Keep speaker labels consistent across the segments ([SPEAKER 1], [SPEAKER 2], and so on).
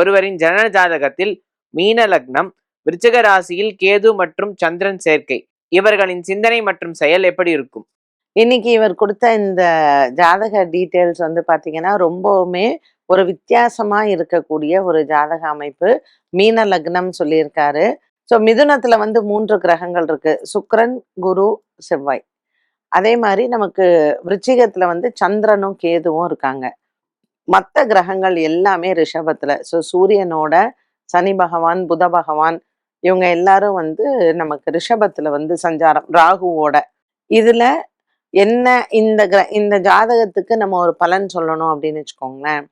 [SPEAKER 1] ஒருவரின் ஜனன ஜாதகத்தில் மீன லக்னம் விருச்சக ராசியில் கேது மற்றும் சந்திரன் சேர்க்கை. இவர்களின் சிந்தனை மற்றும் செயல் எப்படி இருக்கும்?
[SPEAKER 2] இன்னைக்கு இவர் கொடுத்த இந்த ஜாதக டீட்டெயில்ஸ் வந்து பாத்தீங்கன்னா ரொம்பவுமே ஒரு வித்தியாசமா இருக்கக்கூடிய ஒரு ஜாதக அமைப்பு. மீன லக்னம் சொல்லியிருக்காரு. ஸோ மிதுனத்துல வந்து மூன்று கிரகங்கள் இருக்கு. சுக்ரன் குரு செவ்வாய். அதே மாதிரி நமக்கு விருச்சிகத்துல வந்து சந்திரனும் கேதுவும் இருக்காங்க. மற்ற கிரகங்கள் எல்லாமே ரிஷபத்துல. ஸோ சூரியனோட சனி பகவான் புத பகவான் இவங்க எல்லாரும் வந்து நமக்கு ரிஷபத்துல வந்து சஞ்சாரம். ராகுவோட. இதுல என்ன இந்த கிர இந்த ஜாதகத்துக்கு நம்ம ஒரு பலன் சொல்லணும் அப்படின்னு வச்சுக்கோங்களேன்.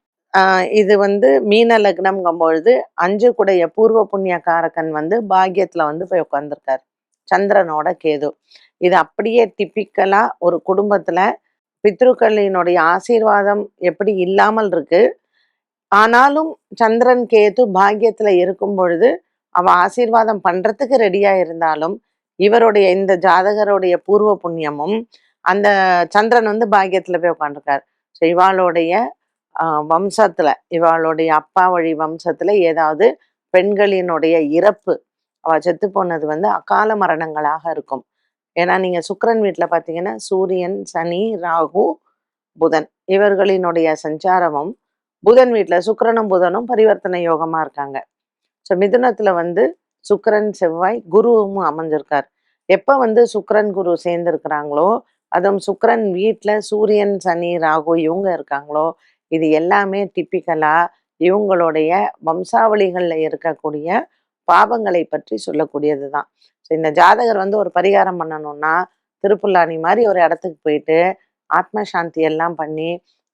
[SPEAKER 2] இது வந்து மீன லக்னம்ங்கும் பொழுது அஞ்சு குடைய பூர்வ புண்ணிய காரகன் வந்து பாக்கியத்துல வந்து போய் உட்காந்துருக்காரு சந்திரனோட கேது. இது அப்படியே டிப்பிக்கலா ஒரு குடும்பத்துல பித்ருக்களினுடைய ஆசீர்வாதம் எப்படி இல்லாமல் இருக்கு? ஆனாலும் சந்திரன் கேது பாக்கியத்தில் இருக்கும் பொழுது அவ ஆசீர்வாதம் பண்றதுக்கு ரெடியா இருந்தாலும் இவருடைய இந்த ஜாதகருடைய பூர்வ புண்ணியமும் அந்த சந்திரன் வந்து பாக்கியத்துல போய் உட்காந்துருக்காரு ஸோ இவாளுடைய ஆஹ், வம்சத்துல இவாளுடைய அப்பா வழி வம்சத்துல ஏதாவது பெண்களினுடைய இறப்பு அவ செத்து போனது வந்து அகால மரணங்களாக இருக்கும். ஏன்னா நீங்க சுக்கரன் வீட்டில் பாத்தீங்கன்னா சூரியன் சனி ராகு புதன். இவர்களினுடைய சஞ்சாரமும் புதன் வீட்டுல சுக்கரனும் புதனும் பரிவர்த்தனை யோகமா இருக்காங்க. ஸோ மிதுனத்துல வந்து சுக்கரன் செவ்வாய் குருவும் அமைஞ்சிருக்கார். எப்ப வந்து சுக்கரன் குரு சேர்ந்துருக்கிறாங்களோ அதுவும் சுக்கரன் வீட்டுல சூரியன் சனி ராகு இவங்க இருக்காங்களோ இது எல்லாமே டிப்பிக்கலாக இவங்களுடைய வம்சாவளிகள்ல இருக்கக்கூடிய பாவங்களை பற்றி சொல்லக்கூடியது தான் ஸோ இந்த ஜாதகர் வந்து ஒரு பரிகாரம் பண்ணணும்னா திருப்புல்லானி மாதிரி ஒரு இடத்துக்கு போயிட்டு ஆத்ம சாந்தி எல்லாம் பண்ணி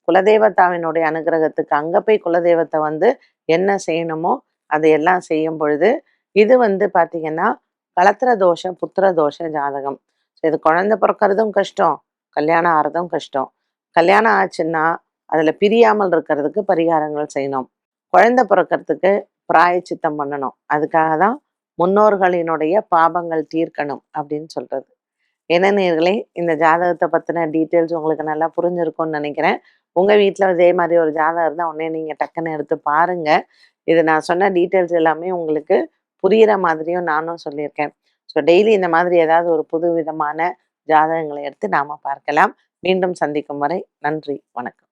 [SPEAKER 2] குலதெய்வத்தாவினுடைய அனுகிரகத்துக்கு அங்கே போய் குலதெய்வத்தை வந்து என்ன செய்யணுமோ அதையெல்லாம் செய்யும் பொழுது இது வந்து பார்த்தீங்கன்னா கலத்திர தோஷ புத்திர தோஷ ஜாதகம். ஸோ இது குழந்தை பிறக்கறதும் கஷ்டம் கல்யாணம் ஆகிறதும் கஷ்டம். கல்யாணம் ஆச்சுன்னா அதில் பிரியாமல் இருக்கிறதுக்கு பரிகாரங்கள் செய்யணும். குழந்தை பிறக்கறதுக்கு பிராயச்சித்தம் பண்ணணும். அதுக்காக தான் முன்னோர்களினுடைய பாபங்கள் தீர்க்கணும் அப்படின்னு சொல்றது. என்ன நேர்களே இந்த ஜாதகத்தை பத்தின டீட்டெயில்ஸ் உங்களுக்கு நல்லா புரிஞ்சிருக்கும்னு நினைக்கிறேன். உங்க வீட்டில் இதே மாதிரி ஒரு ஜாதகம் இருந்தால் உடனே நீங்க டக்குன்னு எடுத்து பாருங்க. இது நான் சொன்ன டீட்டெயில்ஸ் எல்லாமே உங்களுக்கு புரியிற மாதிரியும் நானும் சொல்லியிருக்கேன். ஸோ டெய்லி இந்த மாதிரி ஏதாவது ஒரு புது விதமான ஜாதகங்களை எடுத்து நாம பார்க்கலாம். மீண்டும் சந்திக்கும் வரை நன்றி வணக்கம்.